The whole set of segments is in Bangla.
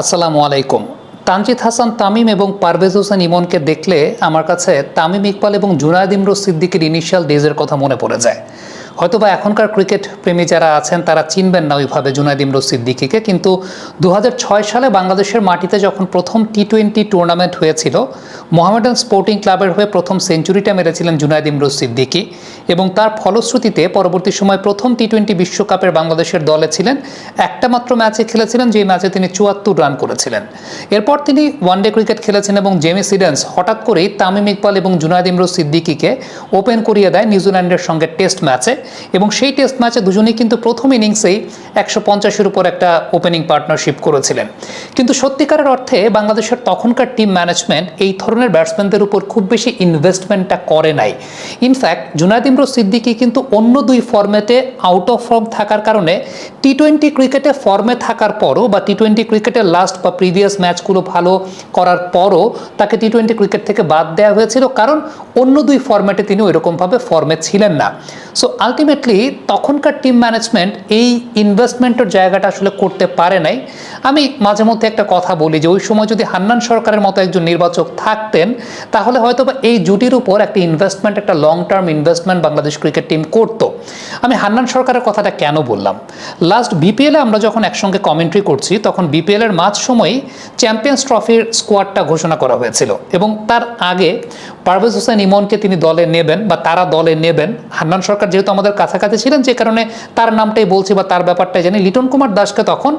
আসসালামু আলাইকুম। তানজিদ হাসান, তামিম এবং পারভেজ হোসেন ইমনকে দেখলে আমার কাছে তামিম ইকবাল এবং জুনায়দ ইমরুজ সিদ্দিকির ইনিশিয়াল ডেজের কথা মনে পড়ে যায়। হয়তোবা এখনকার ক্রিকেট প্রেমী যারা আছেন, তারা চিনবেন না ওইভাবে জুনায়দ ইমরুজ সিদ্দিকিকে কিন্তু দু হাজার ছয় সালে বাংলাদেশের মাটিতে যখন প্রথম টি টোয়েন্টি টুর্নামেন্ট হয়েছিল, মোহামেডান স্পোর্টিং ক্লাবের হয়ে প্রথম সেঞ্চুরিটা মেরেছিলেন জুনায়দ ইমরুজ সিদ্দিকি এবং তার ফলশ্রুতিতে পরবর্তী সময় প্রথম টি টোয়েন্টি বিশ্বকাপের বাংলাদেশের দলে ছিলেন। একটা মাত্র ম্যাচে খেলেছিলেন যে ম্যাচে তিনি চুয়াত্তর রান করেছিলেন। এরপর তিনি ওয়ানডে ক্রিকেট খেলেছেন এবং জেমি সিডেন্স হঠাৎ করেই তামিম ইকবাল এবং জুনায়দ ইমরুজ সিদ্দিকিকে ওপেন করিয়ে দেয় নিউজিল্যান্ডের সঙ্গে টেস্ট ম্যাচে। এবং সেই টেস্ট ম্যাচে দুজনেই কিন্তু প্রথম ইনিংসেই একশো পঞ্চাশের উপর একটা ওপেনিং পার্টনারশিপ করেছিলেন। কিন্তু সত্যিকারের অর্থে বাংলাদেশের তখনকার টিম ম্যানেজমেন্ট এই ধরনের ব্যাটসম্যানদের উপর খুব বেশি ইনভেস্টমেন্টটা করে নাই। ইনফ্যাক্ট জুনায়দ ইমরুজ সিদ্দিকি কিন্তু অন্য দুই ফর্মেটে আউট অফ ফর্ম থাকার কারণে টি টোয়েন্টি ক্রিকেটে ফর্মে থাকার পরও বা টি টোয়েন্টি ক্রিকেটের লাস্ট বা প্রিভিয়াস ম্যাচগুলো ভালো করার পরও তাকে টি টোয়েন্টি ক্রিকেট থেকে বাদ দেওয়া হয়েছিল, কারণ অন্য দুই ফর্ম্যাটে তিনি ওইরকমভাবে ফর্মে ছিলেন না। সো আলটিমেটলি তখনকার টিম ম্যানেজমেন্ট এই ইনভেস্টমেন্টের জায়গাটা আসলে করতে পারে নাই। আমি মাঝে মধ্যে একটা কথা বলি যে, ওই সময় যদি হান্নান সরকারের মতো একজন নির্বাচক থাকতেন, তাহলে হয়তো বা এই জুটির উপর একটা ইনভেস্টমেন্ট একটা long term investment Bangladesh cricket team করতো। আমি হান্নান সরকারের কথাটা কেন বললাম? লাস্ট বিপিএলে আমরা যখন একসঙ্গে কমেন্ট্রি করছি, তখন বিপিএলের মাঝ সময়ই চ্যাম্পিয়ন্স ট্রফির স্কোয়াডটা ঘোষণা করা হয়েছিল এবং তার আগে পারভেজ হোসেন ইমনকে তিনি দলে নেবেন বা তারা দলে নেবেন। হান্নান সরকার যেহেতু আমাদের কাছাকাছি ছিলেন, যে কারণে তার নামটাই বলছি বা তার ব্যাপারটাই জানি। লিটন কুমার দাসকে তখন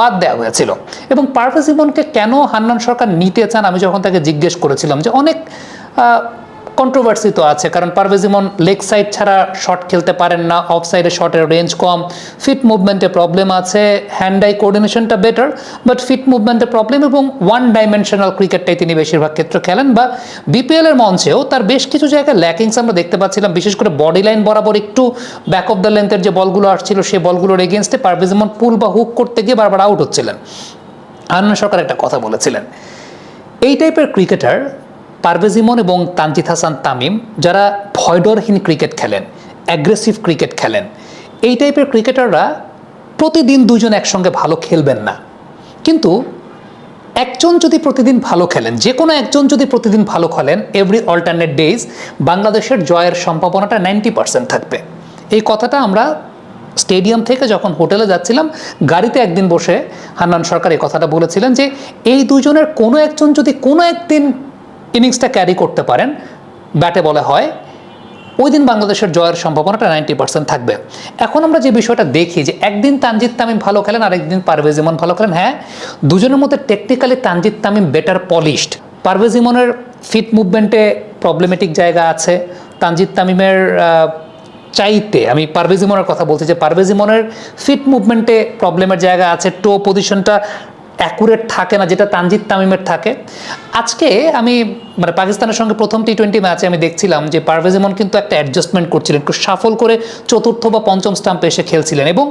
বাদ দেওয়া হয়েছিল। এবং পারভেজ ইমনকে কেন হান্নান সরকার নিতে চান আমি যখন তাকে জিজ্ঞেস করেছিলাম যে অনেক কন্ট্রোভার্সি তো আছে, কারণ পারভেজ ইমন লেগ সাইড ছাড়া শট খেলতে পারেন না অফ সাইডে শটের রেঞ্জ কম ফিট মুভমেন্টে প্রবলেম আছে হ্যান্ড আই কোঅর্ডিনেশনটা বেটার বাট ফিট মুভমেন্টে প্রবলেম এবং ওয়ান ডাইমেনশনাল ক্রিকেটটাই তিনি বেশিরভাগ ক্ষেত্রে খেলেন বা বিপিএল এর মঞ্চেও তার বেশ কিছু জায়গায় ল্যাকিংস আমরা দেখতে পাচ্ছিলাম, বিশেষ করে বডি লাইন বরাবর একটু ব্যাক অফ দ্য লেন্থের যে বলগুলো আসছিল সেই বলগুলোর এগেনস্টে পারভেজ ইমন পুল বা হুক করতে গিয়ে বারবার আউট হচ্ছিলেন। আনন্দ সরকার একটা কথা বলেছিলেন। এই টাইপের ক্রিকেটার পারভেজ ইমন এবং তানজিদ হাসান তামিম, যারা ভয়ডরহীন ক্রিকেট খেলেন অ্যাগ্রেসিভ ক্রিকেট খেলেন, এই টাইপের ক্রিকেটাররা প্রতিদিন দুজন একসঙ্গে ভালো খেলবেন না। কিন্তু একজন যদি প্রতিদিন ভালো খেলেন যে কোনো একজন যদি প্রতিদিন ভালো খেলেন এভরি অল্টারনেট ডেজ বাংলাদেশের জয়ের সম্ভাবনাটা নাইনটি পার্সেন্ট থাকবে। এই কথাটা আমরা স্টেডিয়াম থেকে যখন হোটেলে যাচ্ছিলাম, গাড়িতে একদিন বসে হান্নান সরকার এই কথাটা বলেছিলেন যে, এই দুজনের কোনো একজন যদি কোনো একদিন ইনিংসটা ক্যারি করতে পারেন। ব্যাটে বলে হয় ওই দিন বাংলাদেশের জয়ের সম্ভাবনাটা নাইনটি পার্সেন্ট থাকবে। এখন আমরা যে বিষয়টা দেখি যে, একদিন তানজিদ তামিম ভালো খেলেন, আরেকদিন পারভেজ ইমন ভালো খেলেন হ্যাঁ দুজনের মধ্যে technically Tanzid Tamim better polished Parvez ইমনের ফিট মুভমেন্টে প্রবলেমেটিক জায়গা আছে। তানজিদ তামিমের চাইতে, আমি পারভেজ ইমনের কথা বলছি যে, পারভেজ ইমনের ফিট মুভমেন্টে প্রবলেমের জায়গা আছে। টো পজিশনটা অ্যাকুরেট থাকে না, যেটা তানজিদ তামিমের থাকে। আজকে আমি মানে পাকিস্তানের সঙ্গে প্রথম টি টোয়েন্টি ম্যাচে আমি দেখছিলাম যে পারভেজ ইমন কিন্তু একটা অ্যাডজাস্টমেন্ট করছিলেন একটু সাফল করে চতুর্থ বা পঞ্চম স্টাম্পে এসে খেলছিলেন এবং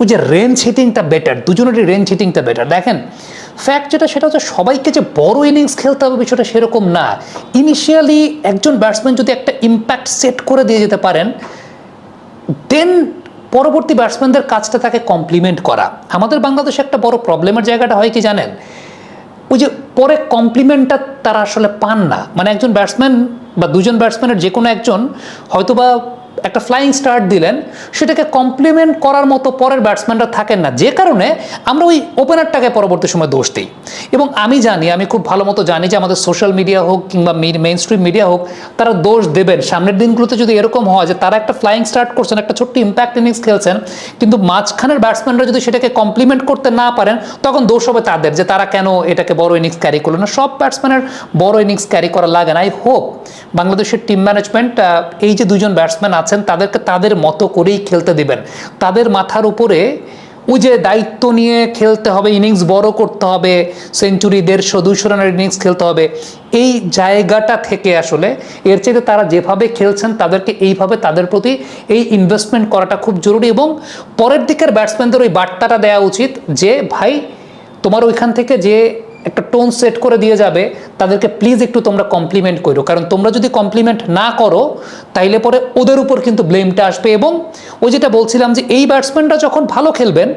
ওই যে রেঞ্জ হিটিংটা বেটার দুজনেরই রেঞ্জ হিটিংটা বেটার দেখেন ফ্যাক্ট যেটা, সেটা হচ্ছে সবাইকে যে বড় ইনিংস খেলতে হবে বিষয়টা সেরকম না। ইনিশিয়ালি একজন ব্যাটসম্যান যদি একটা ইম্প্যাক্ট সেট করে দিয়ে যেতে পারেন দেন পরবর্তী ব্যাটসম্যানদের কাজটা তাকে কমপ্লিমেন্ট করা। আমাদের বাংলাদেশে একটা বড় প্রবলেমের জায়গাটা হয় কি জানেন? ওই যে পরে কমপ্লিমেন্টটা তারা আসলে পান না। মানে একজন ব্যাটসম্যান বা দুজন ব্যাটসম্যানের যে কোনো একজন হয়তোবা একটা ফ্লাইং স্টার্ট দিলেন, সেটাকে কমপ্লিমেন্ট করার মতো পরের ব্যাটসম্যানরা থাকেন না। যে কারণে আমরা ওই ওপেনারটাকে পরবর্তী সময় দোষ দিই। এবং আমি জানি, আমি খুব ভালো মতো জানি যে আমাদের সোশ্যাল মিডিয়া হোক কিংবা মেইন স্ট্রিম মিডিয়া হোক, তারা দোষ দেবেন। সামনের দিনগুলোতে যদি এরকম হয় যে তারা একটা ফ্লাইং স্টার্ট করছেন, একটা ছোট্ট ইম্প্যাক্ট ইনিংস খেলছেন, কিন্তু মাঝখানের ব্যাটসম্যানরা যদি সেটাকে কমপ্লিমেন্ট করতে না পারেন, তখন দোষ হবে তাদের যে তারা কেন এটাকে বড় ইনিংস ক্যারি করল না। সব ব্যাটসম্যানের বড় ইনিংস ক্যারি করা লাগে না। আই হোপ বাংলাদেশের টিম ম্যানেজমেন্ট এই যে দুজন ব্যাটসম্যান আছেন তাদেরকে তাদের মতো করেই খেলতে দিবেন। তাদের মাথার উপরে ওই যে দায়িত্ব নিয়ে খেলতে হবে, ইনিংস বড় করতে হবে, সেঞ্চুরি দেড়শো, দুইশো রানের ইনিংস খেলতে হবে, এই জায়গাটা থেকে আসলে এর চাইতে তারা যেভাবে খেলছেন, তাদেরকে এইভাবে তাদের প্রতি এই ইনভেস্টমেন্ট করাটা খুব জরুরি এবং পরের দিকের ব্যাটসম্যানদের ওই বার্তাটা দেওয়া উচিত যে, ভাই, তোমার ওইখান থেকে যে একটা টোন সেট করে দিয়ে যাবে, তাদেরকে প্লিজ একটু তোমরা কমপ্লিমেন্ট করো কারণ তোমরা যদি কমপ্লিমেন্ট না করো, তাইলে পরে ওদের উপর কিন্তু ব্লেমটা আসবে এবং ওই যেটা বলছিলাম যে এই ব্যাটসম্যানরা যখন ভালো খেলবেন,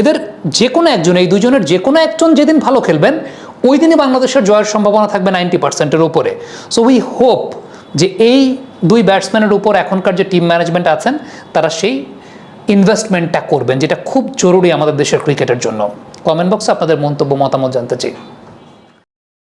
এদের যে কোনো একজন, এই দুজনের যে কোনো একজন যেদিন ভালো খেলবেন, ওই দিনই বাংলাদেশের জয়ের সম্ভাবনা থাকবে নাইনটি পার্সেন্টের উপরে। সো উই হোপ যে এই দুই ব্যাটসম্যানের উপর এখনকার যে টিম ম্যানেজমেন্ট আছেন, তারা সেই ইনভেস্টমেন্টটা করবেন, যেটা খুব জরুরি আমাদের দেশের ক্রিকেটের জন্য। কমেন্ট বক্সে আপনাদের মন্তব্য, মতামত জানতে চাই।